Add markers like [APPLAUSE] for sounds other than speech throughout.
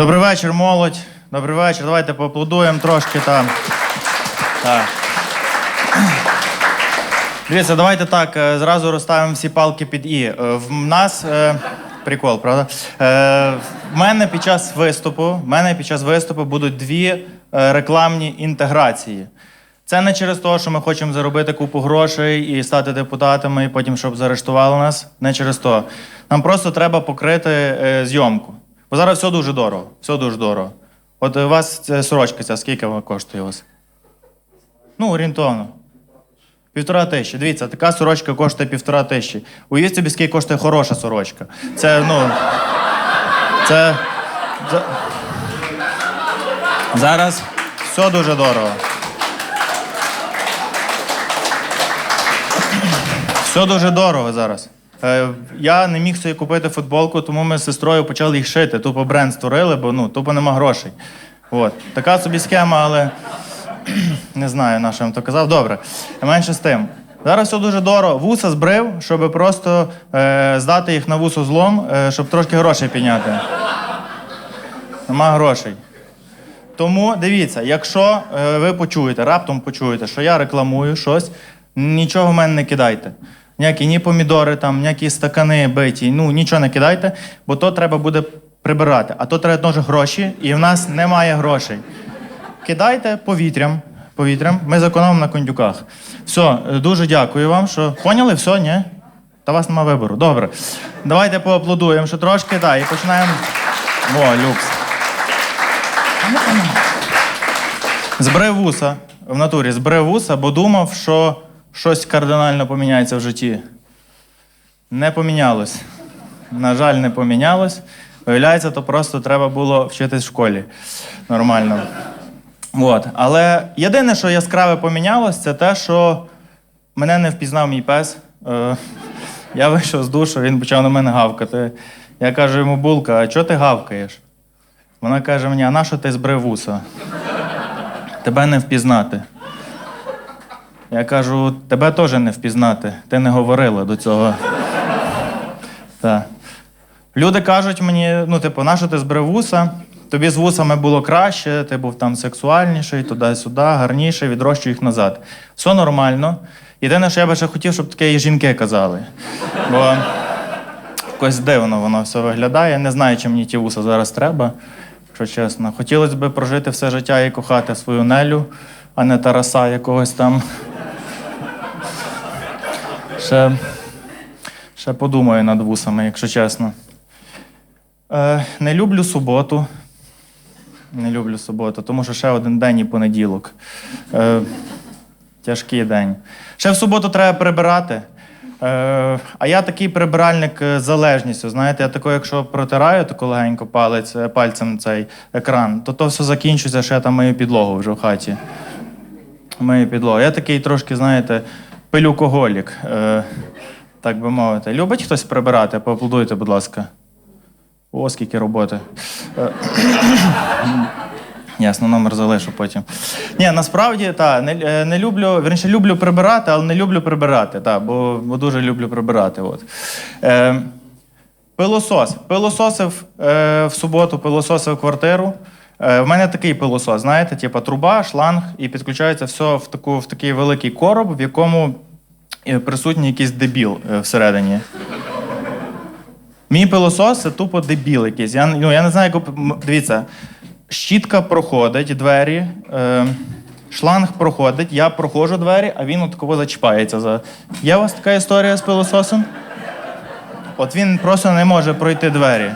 Добрий вечір, молодь. Добрий вечір. Давайте поаплодуємо трошки там. Так. Дивіться, давайте так, е, зразу розставимо всі палки під І. Е, В нас. е, Прикол, правда? В мене під час виступу, в мене під час виступу будуть дві рекламні інтеграції. Це не через те, що ми хочемо заробити купу грошей і стати депутатами, і потім, щоб заарештували нас. Не через то. Нам просто треба покрити зйомку. Бо зараз все дуже дорого. Все дуже дорого. От у вас ця сорочка ця, скільки вона коштує у вас? Ну, орієнтовно. Півтора тисячі. Дивіться, така сорочка коштує півтора тисячі. Уявіть собі, скільки коштує хороша сорочка. Це, ну. Це. за- Зараз все дуже дорого. Все дуже дорого зараз. Е, я не міг собі купити футболку, тому ми з сестрою почали їх шити. Тупо бренд створили, бо ну, тупо нема грошей. От. Така собі схема, але [CLEARS THROAT] не знаю, на що я вам то казав. Добре. Менше з тим. Зараз все дуже дорого. Вуса збрив, щоб просто е, здати їх на вусу злом, е, щоб трошки грошей підняти. Нема грошей. Тому дивіться, якщо е, ви почуєте, раптом почуєте, що я рекламую щось, нічого в мене не кидайте. Ніякі ні помідори, там, ніякі стакани биті, ну нічого не кидайте, бо то треба буде прибирати. А то треба теж гроші, і в нас немає грошей. Кидайте повітрям. Повітрям. Ми зекономимо на кондюках. Все, дуже дякую вам, що поняли, все, ні? Та вас нема вибору. Добре. Давайте поаплодуємо ще трошки, так, і починаємо. О, люкс. Збрив вуса в натурі, збрив вуса, бо думав, що щось кардинально поміняється в житті. Не помінялось. На жаль, не помінялось. Виявляється, то просто треба було вчитись в школі нормально. От. Але єдине, що яскраве помінялось, це те, що мене не впізнав мій пес. Е, я вийшов з душу, він почав на мене гавкати. Я кажу йому, булка, а чого ти гавкаєш? Вона каже мені, а на що ти збрив вуса? Тебе не впізнати. Я кажу, тебе теж не впізнати. Ти не говорила до цього. Так. Люди кажуть мені, ну, типу, на що ти збрив вуса? Тобі з вусами було краще, ти був там сексуальніший, туди-сюди, гарніший, відрощу їх назад. Все нормально. Єдине, що я би ще хотів, щоб таке і жінки казали. Бо якось дивно воно все виглядає. Не знаю, чи мені ті вуса зараз треба, якщо чесно. Хотілося б прожити все життя і кохати свою Нелю, а не Тараса якогось там. Ще, ще подумаю над вусами, якщо чесно. Е, не люблю суботу. Не люблю суботу, тому що ще один день і понеділок. Е, тяжкий день. Ще в суботу треба прибирати. Е, а я такий прибиральник е, залежністю. Знаєте, я тако, якщо протираю тако легенько палець, е, пальцем цей екран, то то все закінчується, що я там мию підлогу вже в хаті. Мию підлогу. Я такий трошки, знаєте, пилюкоголік, е, так би мовити. Любить хтось прибирати? Поаплодуйте, будь ласка. О, скільки роботи. Е, [COUGHS] Ясно, номер залишу потім. Ні, насправді та, не, е, не люблю, вірніше, люблю прибирати, але не люблю прибирати, та, бо, бо дуже люблю прибирати. От. Е, пилосос. Пилососив е, в суботу, пилососив квартиру. Е, в мене такий пилосос, знаєте, типу труба, шланг, і підключається все в, таку, в такий великий короб, в якому е, присутній якийсь дебіл е, всередині. Мій пилосос це тупо дебіл якийсь. Я, ну, я не знаю, як. Дивіться, щітка проходить двері, е, шланг проходить, я проходжу двері, а він отаково зачіпається. За... Є у вас така історія з пилососом? От він просто не може пройти двері.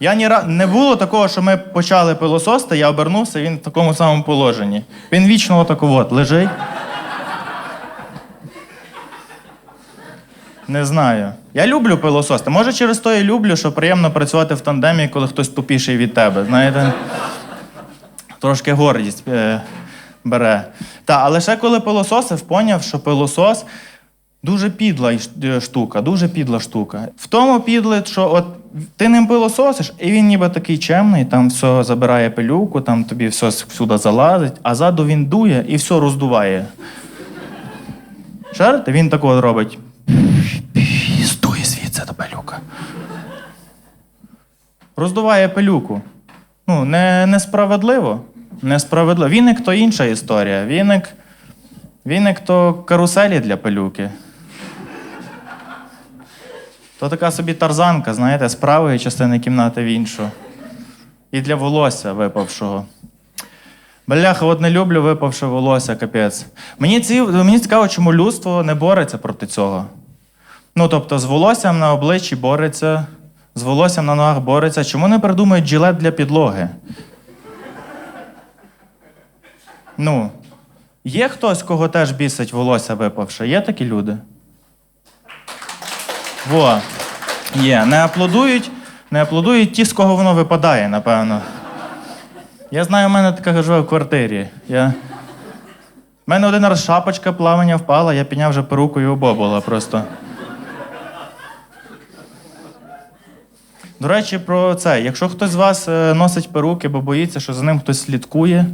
Я ні ra- не було такого, що ми почали пилососити, я обернувся, він в такому самому положенні. Він вічно отако от лежить. Не знаю. Я люблю пилососити. Може, через то і люблю, що приємно працювати в тандемі, коли хтось тупіший від тебе. Знаєте? Трошки гордість е, бере. Та, але ще коли пилососив, поняв, що пилосос дуже підла е, штука, дуже підла штука. В тому підле, що от ти ним пилососиш, і він ніби такий чемний, там все забирає пилюку, там тобі все всюди залазить, а ззаду він дує і все роздуває. Шарите? Він такого робить. Здує звідси до пилюка. роздуває пилюку. Ну, не, несправедливо. Несправедливо. Віник то інша історія. Віник, віник то каруселі для пилюки. То така собі тарзанка, знаєте, з правої частини кімнати в іншу. І для волосся випавшого. Бляха, от не люблю випавше волосся, капець. Мені, ці, мені цікаво, чому людство не бореться проти цього. Ну, тобто, з волоссям на обличчі бореться, з волоссям на ногах бореться. Чому не придумають жилет для підлоги? Ну, є хтось, кого теж бісить волосся випавше? Є такі люди? Во. Є. Не аплодують, не аплодують ті, з кого воно випадає, напевно. Я знаю, у мене така живе в квартирі. Я... У мене один раз шапочка плавання впала, я підняв вже перуку і обобула просто. До речі, про це. Якщо хтось з вас е, носить перуки, бо боїться, що за ним хтось слідкує,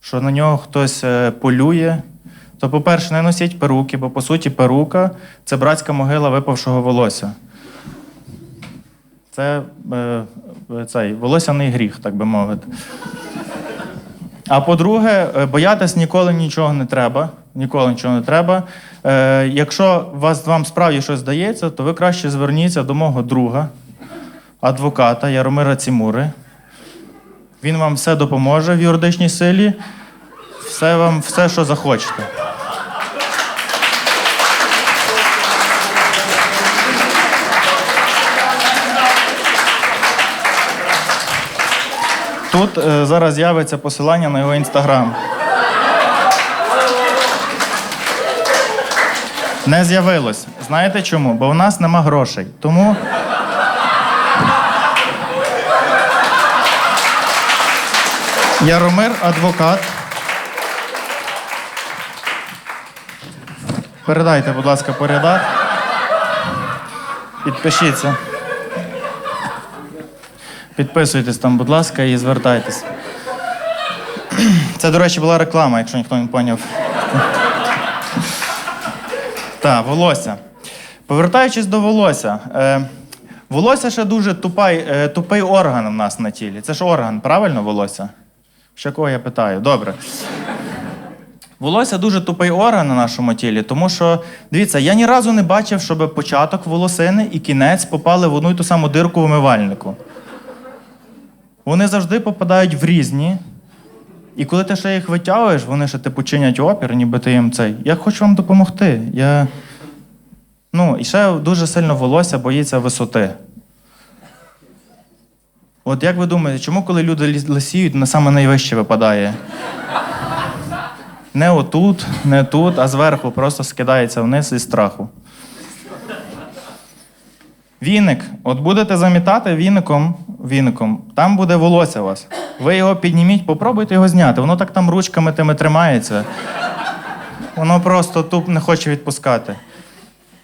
що на нього хтось е, полює, то, по-перше, не носіть перуки, бо по суті перука це братська могила випавшого волосся. Це е, е, цей волосяний гріх, так би мовити. А по-друге, е, боятись ніколи нічого не треба. Ніколи нічого не треба. Е, якщо вас, вам справді щось здається, то ви краще зверніться до мого друга, адвоката Яромира Цімури. Він вам все допоможе в юридичній силі, все вам, все, що захочете. Тут е, зараз з'явиться посилання на його інстаграм. Не з'явилось. Знаєте чому? Бо в нас нема грошей. Тому. Яромир адвокат. Передайте, будь ласка, по рядах. Підпишіться. Підписуйтесь там, будь ласка, і звертайтесь. Це, до речі, була реклама, якщо ніхто не поняв. Так, волосся. Повертаючись до волосся. Е, волосся ще дуже тупай, е, тупий орган у нас на тілі. Це ж орган, правильно, волосся? Ще кого я питаю? Добре. Волосся дуже тупий орган на нашому тілі, тому що, дивіться, я ні разу не бачив, щоб початок волосини і кінець попали в одну й ту саму дирку в умивальнику. Вони завжди попадають в різні. І коли ти ще їх витягуєш, вони ще типу чинять опір, ніби ти їм цей. Я хочу вам допомогти. Я... Ну, і ще дуже сильно волосся боїться висоти. От як ви думаєте, чому коли люди лисіють, на саме найвище випадає? Не отут, не тут, а зверху просто скидається вниз із страху. Віник. От будете замітати віником, віником, там буде волосся у вас. Ви його підніміть, попробуйте його зняти. Воно так там ручками тими тримається. Воно просто туп не хоче відпускати.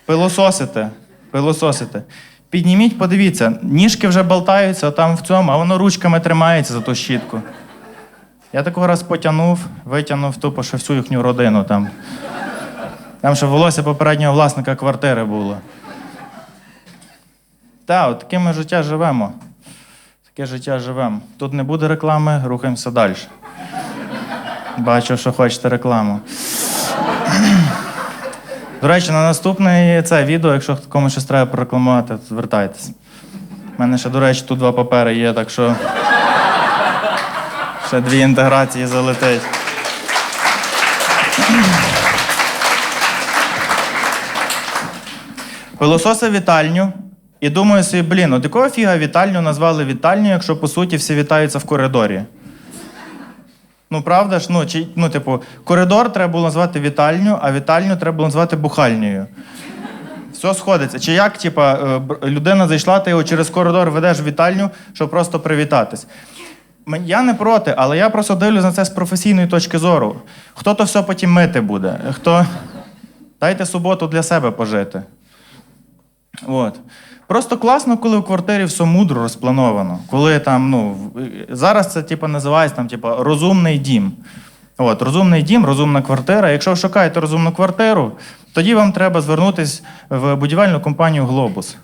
Пилососите, пилососите. Підніміть, подивіться, ніжки вже болтаються там в цьому, а воно ручками тримається за ту щітку. Я такого раз потягнув, витягнув тупо ще всю їхню родину там. Там ще волосся попереднього власника квартири було. Так, от таке ми життя живемо. Таке життя живемо. Тут не буде реклами, рухаємося далі. Бачу, що хочете рекламу. До речі, на наступне це відео, якщо комусь щось треба прорекламувати, то звертайтесь. У мене ще, до речі, тут два папери є, так що ще дві інтеграції залетить. Пилососив вітальню і думаю собі, блін, от якого фіга вітальню назвали вітальню, якщо по суті всі вітаються в коридорі? Ну, правда ж, ну, чи, ну, типу, коридор треба було назвати вітальню, а вітальню треба було назвати бухальнею. Все сходиться. Чи як, типа, е, людина зайшла, ти його через коридор ведеш в вітальню, щоб просто привітатись. Я не проти, але я просто дивлюсь на це з професійної точки зору. Хто то все потім мити буде? Хто. Дайте суботу для себе пожити. От. Просто класно, коли в квартирі все мудро розплановано. Коли там, ну, зараз це типу, називається там, типу, розумний дім. От, розумний дім, розумна квартира. Якщо ви шукаєте розумну квартиру, тоді вам треба звернутися в будівельну компанію Глобус.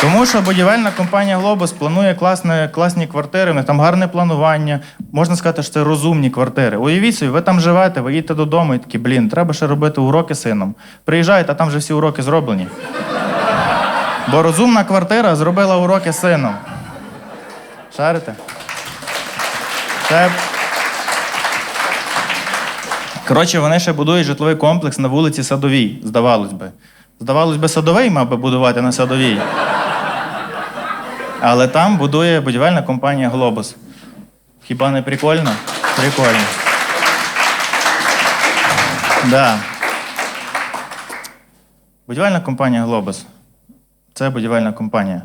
Тому що будівельна компанія Глобус планує класне, класні квартири, в них там гарне планування. Можна сказати, що це розумні квартири. Уявіть собі, ви там живете, ви їдете додому і такі, блін, треба ще робити уроки сином. Приїжджаєте, а там вже всі уроки зроблені. Бо розумна квартира зробила уроки сином. Шарите? Це... Коротше, вони ще будують житловий комплекс на вулиці Садовій, здавалось би. Здавалось би, садовий мав би будувати на садовій. Але там будує будівельна компанія Глобус. Хіба не прикольно? Прикольно. Да. Будівельна компанія Глобус. Це будівельна компанія.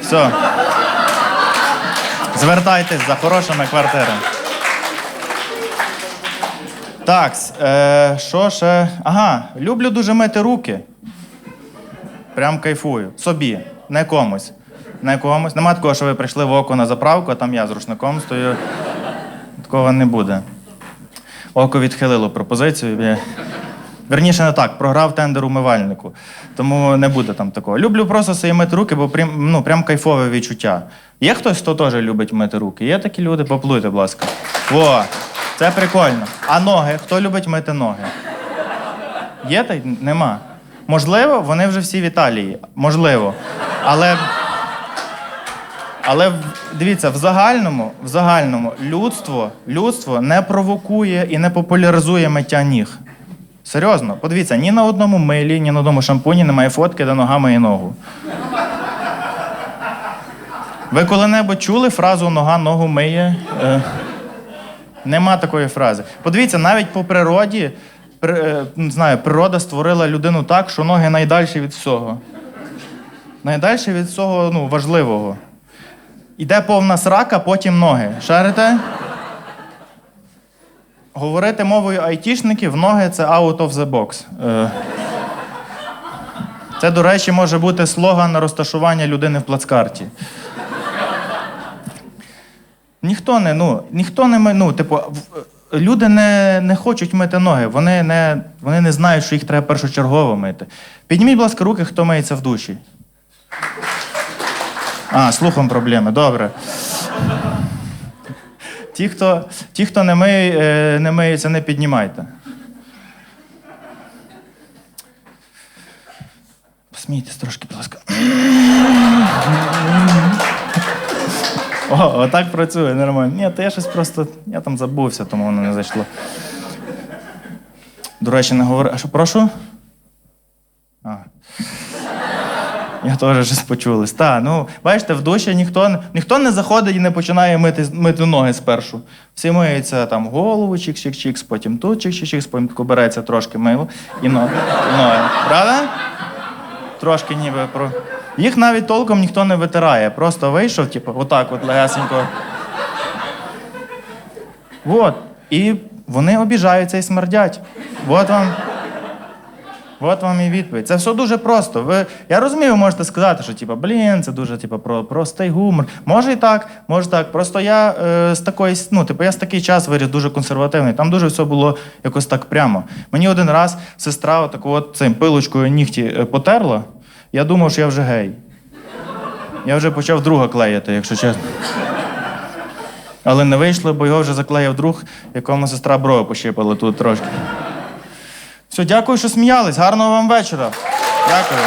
Все. Звертайтесь за хорошими квартирами. Так, е, що ще? Ага, люблю дуже мити руки. Прям кайфую. Собі, не комусь. Не комусь. Нема такого, що ви прийшли в око на заправку, а там я з рушником стою. Такого не буде. Око відхилило пропозицію. Верніше не так, програв тендер умивальнику. Тому не буде там такого. Люблю просто собі мити руки, бо прям, ну, прям кайфове відчуття. Є хтось, хто теж любить мити руки? Є такі люди, поплуйте, будь ласка. Во, це прикольно. А ноги? Хто любить мити ноги? Є та й нема. Можливо, вони вже всі в Італії. Можливо. Але. Але дивіться, в загальному, в загальному людство, людство не провокує і не популяризує миття ніг. Серйозно, подивіться, ні на одному милі, ні на одному шампуні немає фотки, де нога миє ногу. Ви коли-небудь чули фразу нога ногу миє? Е, нема такої фрази. Подивіться, навіть по природі, при, е, не знаю, природа створила людину так, що ноги найдальші від всього. Найдальші від всього ну, важливого. Іде повна срака, потім ноги. Шарите? Говорити мовою айтішників, ноги це out of the box. Е, Це, до речі, може бути слоган розташування людини в плацкарті. Ніхто не, ну, ніхто не ну, типу, люди не, не хочуть мити ноги, вони не, вони не знають, що їх треба першочергово мити. Підніміть, будь ласка, руки, хто миється в душі. А, слухом проблеми, добре. Ті, хто, ті, хто не, миє, е, не миється, не піднімайте. Посмійтесь трошки, будь ласка. О, отак працює, нормально. Ні, то я щось просто. Я там забувся, тому воно не зайшло. До речі, не говорю. А що прошу? А. Я теж щось почулись. Та, ну, бачите, в душі ніхто, ніхто не заходить і не починає мити, мити ноги спершу. Всі миються там голову, чик-чик-чикс, потім тут чик-чик-чикс, потім береться трошки мило і ноги. Правда? Трошки ніби про. Їх навіть толком ніхто не витирає. Просто вийшов, типу, отак от легесенько. От. І вони обіжаються і смердять. От вам. От вам і відповідь. Це все дуже просто. Ви, я розумію, ви можете сказати, що типу, блін, це дуже типу, про, простий гумор. Може і так, може так. Просто я е, з такої, ну, типу, я з такий час виріс дуже консервативний. Там дуже все було якось так прямо. Мені один раз сестра отаку от цим пилочкою нігті е, потерла. Я думав, що я вже гей. Я вже почав друга клеїти, якщо чесно. Але не вийшло, бо його вже заклеїв друг, якому сестра брови пощипала тут трошки. Все, дякую, що сміялись. Гарного вам вечора. Дякую.